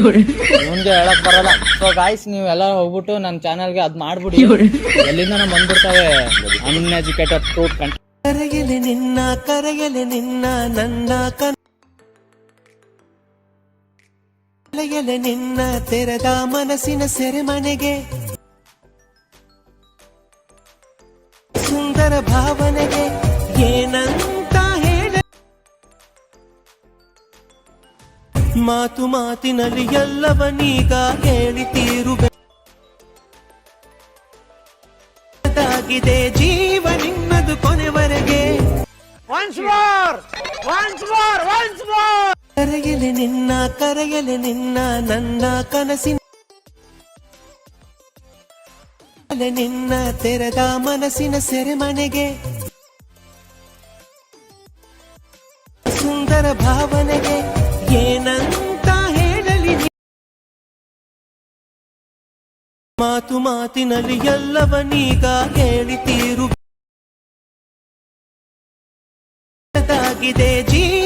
ಮುಂದೆ ಹೇಳಕ್ ಬರಲ್ಲ. ಸೊ ಗಾಯ್ಸ್ ನೀವು ಎಲ್ಲ ಹೋಗ್ಬಿಟ್ಟು ನನ್ನ ಚಾನಲ್ಗೆ ಅದ್ ಮಾಡ್ಬಿಡಿ. ಎಲ್ಲಿಂದ ನಮ್ ಬಂದ್ಬಿಡ್ತಾವೆ ಅನ್ಎಜುಕೇಟೆಡ್ ಫ್ರೂಟ್ ಕಂಟ್ ಕರೆಯಲೆ ನಿನ್ನ ಕರೆಯಲೆ ನಿನ್ನ ನನ್ನ ಕನ ನಿನ್ನ ತೆರೆದ ಮನಸ್ಸಿನ ಸೆರೆಮನೆಗೆ. ಸುಂದರ ಭಾವನೆಗೆ ಏನಂತ ಮಾತು ಮಾತಿನಲ್ಲಿ ಎಲ್ಲವನೀಗ ಹೇಳಿ ತೀರುವೆ. ಾಗಿದೆ ಜೀವ ನಿನ್ನದು ಕೊನೆವರೆಗೆ ಕರೆಯಲೆ ನಿನ್ನ ಕರೆಯಲೆ ನಿನ್ನ ನನ್ನ ಕನಸಿನ ನಿನ್ನ ತೆರೆದ ಮನಸ್ಸಿನ ಸೆರೆಮನೆಗೆ. ಸುಂದರ ಭಾವನೆಗೆ ಏನಂತ ಮಾತು ಮಾತಿನಲ್ಲಿ ಎಲ್ಲವನೀಗ ಹೇಳಿ ತೀರು ಾಗಿದೆ ಜೀವ